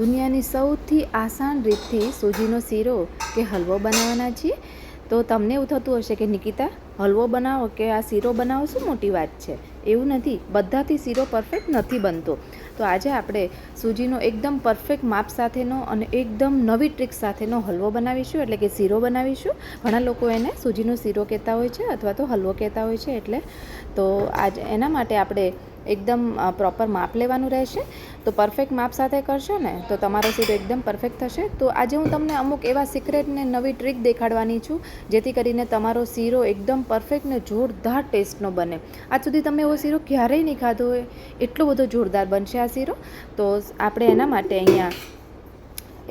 દુનિયાની સૌથી આસાન રીતથી સૂજીનો શીરો કે હલવો બનાવવાના છીએ. તો તમને એવું થતું હશે કે, નિકિતા, હલવો બનાવો કે આ શીરો બનાવો? શું મોટી વાત છે? એવું નથી. બધાથી શીરો પરફેક્ટ નથી બનતો. તો આજે આપણે સૂજીનો એકદમ પરફેક્ટ માપ સાથેનો અને એકદમ નવી ટ્રીક સાથેનો હલવો બનાવીશું, એટલે કે શીરો બનાવીશું. ઘણા લોકો એને સૂજીનો શીરો કહેતા હોય છે અથવા તો હલવો કહેતા હોય છે, એટલે તો આજ એના માટે આપણે એકદમ પ્રોપર માપ લેવાનું રહેશે. તો પરફેક્ટ માપ સાથે કરશો ને, તો તમારો શીરો એકદમ પરફેક્ટ થશે. તો આજે હું તમને અમુક એવા સિક્રેટ ને નવી ટ્રીક દેખાડવાની છું, જેથી કરીને તમારો શીરો એકદમ પરફેક્ટ ને જોરદાર ટેસ્ટનો બને. આજ સુધી તમે એવો શીરો ક્યારેય નહીં ખાધો હોય, એટલો બધો જોરદાર બનશે આ શીરો. તો આપણે એના માટે અહીંયા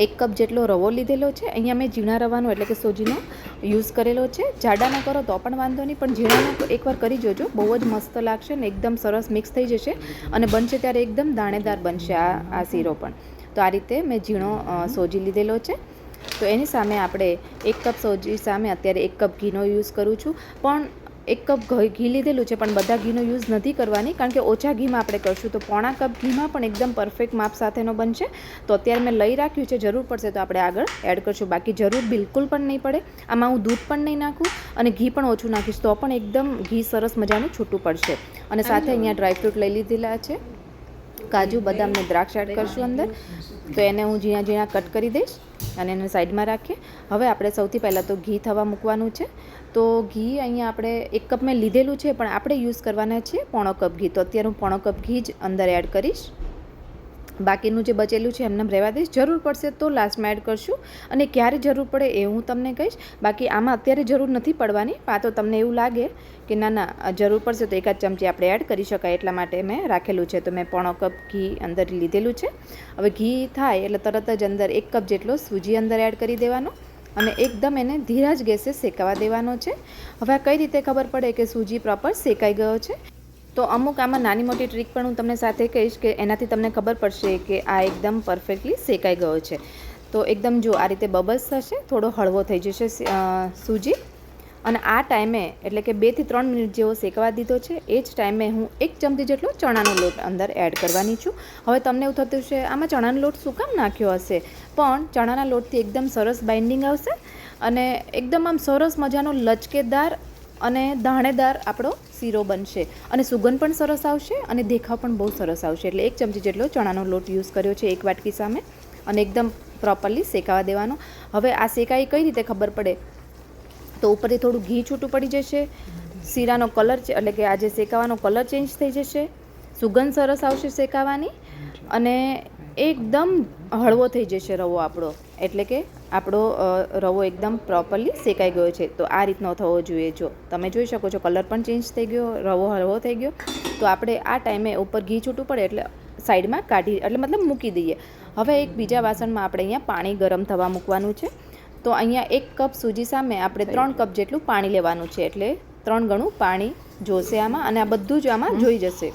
એક કપ જેટલો રવો લીધેલો છે. અહીંયા મેં ઝીણા રવાનો એટલે કે સોજીનો યુઝ કરેલો છે. જાડા ન કરો, તો પણ વાંધો નહીં. પણ ઝીણાનો એકવાર કરી જોજો. બહુ જ મસ્ત લાગશે ને એકદમ સરસ મિક્સ થઈ જશે અને બનશે ત્યારે એકદમ દાણેદાર બનશે આ આ શીરો પણ. તો આ રીતે મેં ઝીણો સોજી લીધેલો છે. તો એની સામે આપણે એક કપ સોજી સામે અત્યારે એક કપ ઘીનો યુઝ કરું છું. પણ એક કપ ઘી લીધેલું છે, પણ બધા ઘીનો યુઝ નથી કરવાની, કારણ કે ઓછા ઘીમાં આપણે કરશું. તો પોણા કપ ઘીમાં પણ એકદમ પરફેક્ટ માપ સાથેનો બનશે. તો અત્યારે મેં લઈ રાખ્યું છે, જરૂર પડશે તો આપણે આગળ એડ કરશું. બાકી જરૂર બિલકુલ પણ નહીં પડે. આમાં હું દૂધ પણ નહીં નાખું અને ઘી પણ ઓછું નાખીશ, તો પણ એકદમ ઘી સરસ મજાનું છૂટું પડશે. અને સાથે અહીંયા ડ્રાયફ્રૂટ લઈ લીધેલા છે. કાજુ, બદામ ને દ્રાક્ષ એડ કરશું અંદર. તો એને હું ઝીણા ઝીણા કટ કરી દઈશ. અને એને સાઈડમાં રાખીએ. હવે આપણે સૌથી પહેલાં તો ઘી થવા મૂકવાનું છે. તો ઘી અહીંયા આપણે એક કપ મેં લીધેલું છે, પણ આપણે યુઝ કરવાના છે પોણો કપ ઘી. તો અત્યારે હું પોણો કપ ઘી જ અંદર એડ કરીશ. બાકીનું જે બચેલું છે એમને રહેવા દઈશ. જરૂર પડશે તો લાસ્ટમાં એડ કરશું. અને ક્યારે જરૂર પડે એ હું તમને કહીશ. બાકી આમાં અત્યારે જરૂર નથી પડવાની. આ તો તમને એવું લાગે કે ના ના જરૂર પડશે તો એકાદ ચમચી આપણે એડ કરી શકાય એટલા માટે મેં રાખેલું છે. તો મેં પોણો કપ ઘી અંદર લીધેલું છે. હવે ઘી થાય એટલે તરત જ અંદર એક કપ જેટલો સૂજી અંદર એડ કરી દેવાનો અને એકદમ એને ધીરા જ ગેસે શેકાવા દેવાનો છે. હવે કઈ રીતે ખબર પડે કે સૂજી પ્રોપર શેકાઈ ગયો છે? તો અમુક આમાં નાની મોટી ટ્રીક પણ હું તમને સાથે કહીશ કે એનાથી તમને ખબર પડશે કે આ એકદમ પરફેક્ટલી શેકાઈ ગયો છે. તો એકદમ જો આ રીતે બબલ્સ થશે, થોડો હળવો થઈ જશે સૂજી. અને આ ટાઈમે એટલે કે બેથી ત્રણ મિનિટ જેવો શેકવા દીધો છે, એ જ ટાઈમે હું એક ચમચી જેટલો ચણાનો લોટ અંદર એડ કરવાની છું. હવે તમને એવું થતું છે આમાં ચણાનો લોટ શું કામ નાખ્યો હશે? પણ ચણાના લોટથી એકદમ સરસ બાઇન્ડિંગ આવશે અને એકદમ આમ સરસ મજાનો લચકેદાર અને દાણેદાર આપણો શીરો બનશે. અને સુગંધ પણ સરસ આવશે અને દેખાવ પણ બહુ સરસ આવશે. એટલે એક ચમચી જેટલો ચણાનો લોટ યુઝ કર્યો છે એક વાટકી સામે અને એકદમ પ્રોપરલી શેકાવા દેવાનો. હવે આ શેકાઈ કઈ રીતે ખબર પડે? તો ઉપરથી થોડું ઘી છૂટું પડી જશે. શીરાનો કલર એટલે કે આજે શેકાવાનો કલર ચેન્જ થઈ જશે. સુગંધ સરસ આવશે શેકાવાની અને એકદમ હળવો થઈ જશે રવો આપણો. એટલે કે આપણો રવો એકદમ પ્રોપરલી શેકાઈ ગયો છે. તો આ રીતનો થવો જોઈએ. જો તમે જોઈ શકો છો કલર પણ ચેન્જ થઈ ગયો રવો હળવો થઈ ગયો. તો આપણે આ ટાઈમે ઉપર ઘી છૂટું પડે એટલે સાઈડમાં કાઢી એટલે મતલબ મૂકી દઈએ. હવે એક બીજા વાસણમાં આપણે અહીંયા પાણી ગરમ થવા મૂકવાનું છે. તો અહીંયા એક કપ સૂજી સામે આપણે ત્રણ કપ જેટલું પાણી લેવાનું છે. એટલે ત્રણ ગણું પાણી જોશે આમાં અને આ બધું જ આમાં જોઈ જશે.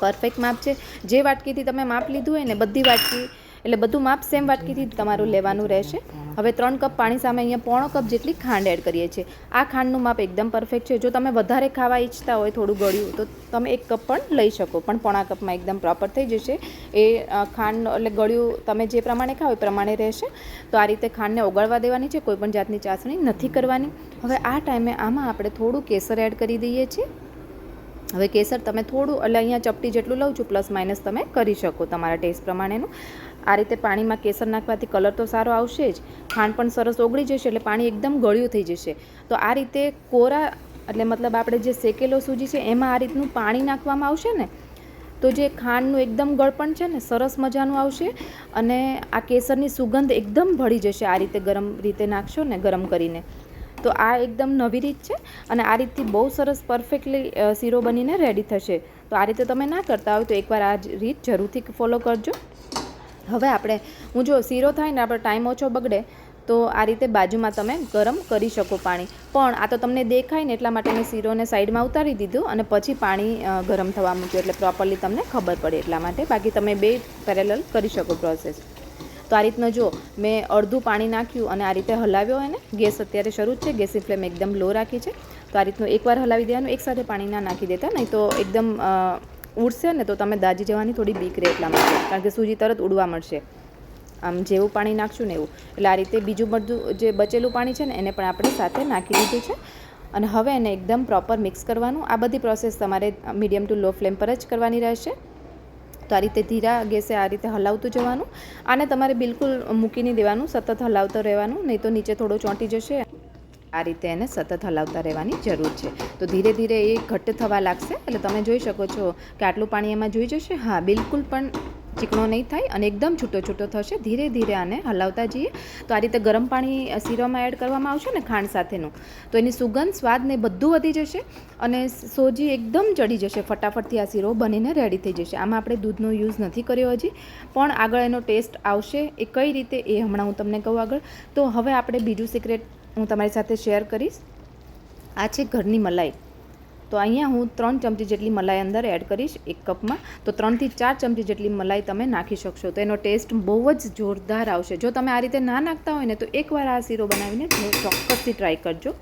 પરફેક્ટ માપ છે. જે વાટકીથી તમે માપ લીધું હોય ને બધી વાટકી એટલે બધું માપ સેમ વાટકીથી તમારું લેવાનું રહેશે. હવે ત્રણ કપ પાણી સામે અહીંયા પોણો કપ જેટલી ખાંડ એડ કરીએ છીએ. આ ખાંડનું માપ એકદમ પરફેક્ટ છે. જો તમે વધારે ખાવા ઈચ્છતા હોય થોડું ગળ્યું, તો તમે એક કપ પણ લઈ શકો. પણ પોણા કપમાં એકદમ પ્રોપર થઈ જશે. એ ખાંડ એટલે ગળ્યું તમે જે પ્રમાણે ખાઓ એ પ્રમાણે રહેશે. તો આ રીતે ખાંડને ઓગળવા દેવાની છે. કોઈ પણ જાતની ચાસણી નથી કરવાની. હવે આ ટાઈમે આમાં આપણે થોડું કેસર એડ કરી દઈએ છીએ. હવે કેસર તમે થોડું એટલે અહીંયા ચપટી જેટલું લઉં છું, પ્લસ માઇનસ તમે કરી શકો તમારા ટેસ્ટ પ્રમાણેનું. આ રીતે પાણીમાં કેસર નાખવાથી કલર તો સારો આવશે જ, ખાંડ પણ સરસ ઓગળી જશે એટલે પાણી એકદમ ગળ્યું થઈ જશે. તો આ રીતે કોરા એટલે મતલબ આપણે જે શેકેલો સૂજી છે એમાં આ રીતનું પાણી નાખવામાં આવશે ને, તો જે ખાંડનું એકદમ ગળપણ છે ને સરસ મજાનું આવશે અને આ કેસરની સુગંધ એકદમ ભળી જશે આ રીતે ગરમ રીતે નાખશો ને ગરમ કરીને. તો આ એકદમ નવી રીત છે અને આ રીતથી બહુ સરસ પરફેક્ટલી શીરો બનીને રેડી થશે. તો આ રીતે તમે ના કરતા હોય તો એકવાર આ રીત જરૂરથી ફોલો કરજો. હવે આપણે, હું જો શીરો થાય ને આપણે ટાઈમ ઓછો બગડે, તો આ રીતે બાજુમાં તમે ગરમ કરી શકો પાણી. પણ આ તો તમને દેખાય ને એટલા માટે મેં શીરોને સાઈડમાં ઉતારી દીધું અને પછી પાણી ગરમ થવા મૂક્યું. એટલે પ્રોપરલી તમને ખબર પડે એટલા માટે. બાકી તમે બે પેરેલલ કરી શકો પ્રોસેસ તો આ રીતનો જો મેં અડધું પાણી નાખ્યું અને આ રીતે હલાવ્યો એને. ગેસ અત્યારે શરૂ જ છે. ગેસની ફ્લેમ એકદમ લો રાખી છે. તો આ રીતનું એકવાર હલાવી દેવાનું. એકસાથે પાણી ના નાખી દેતા. નહીં તો એકદમ ઉડશે ને તો તમે દાજી જવાની થોડી બીક રહે એટલા માટે, કારણ કે સૂજી તરત ઉડવા મળશે. આમ જેવું પાણી નાખશું ને એવું. એટલે આ રીતે બીજું બધું જે બચેલું પાણી છે ને, એને પણ આપણે સાથે નાખી દીધું છે. અને હવે એને એકદમ પ્રોપર મિક્સ કરવાનું. આ બધી પ્રોસેસ તમારે મીડિયમ ટુ લો ફ્લેમ પર જ કરવાની રહેશે. તો આ રીતે ધીરા ગેસે આ રીતે હલાવતું જવાનું. આને તમારે બિલકુલ મૂકી નહીં દેવાનું, સતત હલાવતો રહેવાનું, નહીં તો નીચે થોડો ચોંટી જશે. આ રીતે એને સતત હલાવતા રહેવાની જરૂર છે. તો ધીરે ધીરે એ ઘટ્ટ થવા લાગશે, એટલે તમે જોઈ શકો છો કે આટલું પાણી એમાં જોઈ જશે. હા, બિલકુલ પણ ચીકણો નહીં થાય અને એકદમ છૂટો છૂટો થશે. ધીરે ધીરે આને હલાવતા જઈએ. તો આ રીતે ગરમ પાણી શીરામાં એડ કરવામાં આવશે ને ખાંડ સાથેનું. તો એની સુગંધ, સ્વાદ ને બધું વધી જશે અને સોજી એકદમ ચડી જશે. ફટાફટથી આ શીરો બનીને રેડી થઈ જશે. આમાં આપણે દૂધનો યુઝ નથી કર્યો હજી, પણ આગળ એનો ટેસ્ટ આવશે એ કઈ રીતે એ હમણાં હું તમને કહું આગળ. તો હવે આપણે બીજું સિક્રેટ હું તમારી સાથે શેર કરીશ. આ છે ઘરની મલાઈ. તો અહીંયા હું ત્રણ ચમચી જેટલી મલાઈ અંદર એડ કરીશ એક કપમાં. તો ત્રણથી ચાર ચમચી જેટલી મલાઈ તમે નાખી શકશો. તો એનો ટેસ્ટ બહુ જ જોરદાર આવશે. જો તમે આ રીતે ના નાખતા હોય ને, તો એકવાર આ શીરો બનાવીને ચોક્કસથી ટ્રાય કરજો.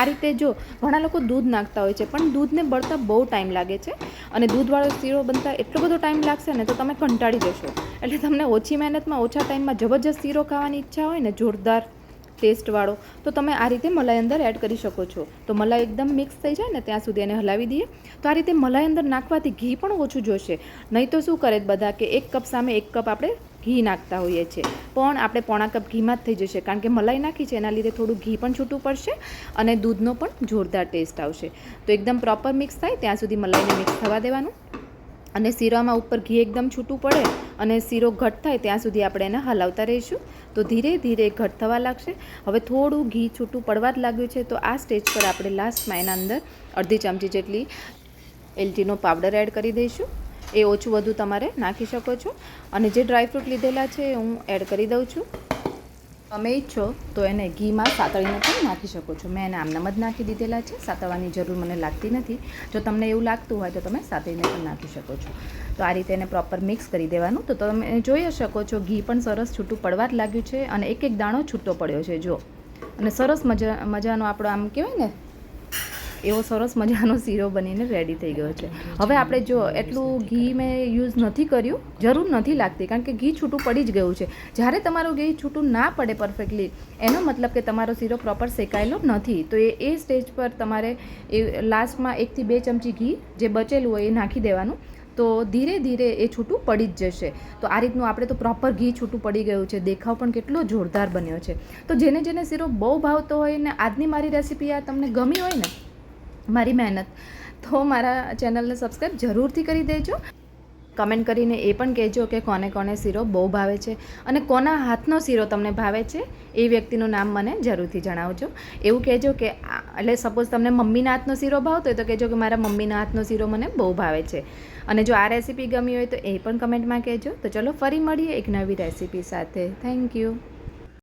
આ રીતે જો ઘણા લોકો દૂધ નાખતા હોય છે, પણ દૂધને બળતા બહુ ટાઈમ લાગે છે. અને દૂધવાળો શીરો બનતા એટલો બધો ટાઈમ લાગશે ને, તો તમે કંટાળી જશો. એટલે તમને ઓછી મહેનતમાં, ઓછા ટાઈમમાં જબરજસ્ત શીરો ખાવાની ઈચ્છા હોય ને, જોરદાર ટેસ્ટવાળો તો તમે આ રીતે મલાઈ અંદર એડ કરી શકો છો. તો મલાઈ એકદમ મિક્સ થઈ જાય ને ત્યાં સુધી એને હલાવી દઈએ. તો આ રીતે મલાઈ અંદર નાખવાથી ઘી પણ ઓછું જોશે. નહીં તો શું કરે બધા કે એક કપ સામે એક કપ આપણે ઘી નાખતા હોઈએ છીએ. પણ આપણે પોણા કપ ઘીમાં જ થઈ જશે. કારણ કે મલાઈ નાખી છે, એના લીધે થોડું ઘી પણ છૂટું પડશે અને દૂધનો પણ જોરદાર ટેસ્ટ આવશે. તો એકદમ પ્રોપર મિક્સ થાય, ત્યાં સુધી મલાઈને મિક્સ થવા દેવાનું. અને શીરામાં ઉપર ઘી એકદમ છૂટું પડે અને શીરો ઘટ થાય ત્યાં સુધી આપણે એને હલાવતા રહીશું. તો ધીરે ધીરે ઘટ થવા લાગશે. હવે થોડું ઘી છૂટું પડવા જ લાગ્યું છે. તો આ સ્ટેજ પર આપણે લાસ્ટમાં એના અંદર અડધી ચમચી જેટલી એલચીનો પાવડર એડ કરી દઈશું. એ ઓછું વધુ તમારે નાખી શકો છો. અને જે ડ્રાયફ્રૂટ લીધેલા છે હું એડ કરી દઉં છું. તમે ઈચ્છો તો એને ઘીમાં સાતળીને પણ નાખી શકો છો. મેં એને આમનામ જ નાખી દીધેલા છે, સાતળવાની જરૂર મને લાગતી નથી. જો તમને એવું લાગતું હોય તો તમે સાતળીને પણ નાખી શકો છો. તો આ રીતે એને પ્રોપર મિક્સ કરી દેવાનું. તો તમે જોઈ શકો છો, ઘી પણ સરસ છૂટું પડવા જ લાગ્યું છે અને એક એક દાણો છૂટો પડ્યો છે જો અને સરસ મજા, મજાનો આપણો આમ કહેવાય ને એવો સરસ મજાનો શીરો બનીને રેડી થઈ ગયો છે. હવે આપણે જો એટલું ઘી મેં યુઝ નથી કર્યું, જરૂર નથી લાગતી, કારણ કે ઘી છૂટું પડી જ ગયું છે. જ્યારે તમારું ઘી છૂટું ના પડે પરફેક્ટલી એનો મતલબ કે તમારો શીરો પ્રોપર શેકાયેલો નથી. તો એ એ સ્ટેજ પર તમારે એ લાસ્ટમાં એકથી બે ચમચી ઘી જે બચેલું હોય એ નાખી દેવાનું. તો ધીરે ધીરે એ છૂટું પડી જ જશે. તો આ રીતનું આપણે તો પ્રોપર ઘી છૂટું પડી ગયું છે. દેખાવ પણ કેટલો જોરદાર બન્યો છે. તો જેને જેને શીરો બહુ ભાવતો હોય ને આજની મારી રેસીપી આ તમને ગમી હોય ને મારી મહેનત. તો મારા ચેનલને સબસ્ક્રાઈબ જરૂરથી કરી દેજો. કમેન્ટ કરીને એ પણ કહેજો કે કોને કોને શીરો બહુ ભાવે છે અને કોના હાથનો શીરો તમને ભાવે છે એ વ્યક્તિનું નામ મને જરૂરથી જણાવજો. એવું કહેજો કે એટલે સપોઝ તમને મમ્મીના હાથનો શીરો ભાવતો હોય તો કહેજો કે મારા મમ્મીના હાથનો શીરો મને બહુ ભાવે છે. અને જો આ રેસીપી ગમી હોય તો એ પણ કમેન્ટમાં કહેજો. તો ચલો ફરી મળીએ એક નવી રેસીપી સાથે. Thank you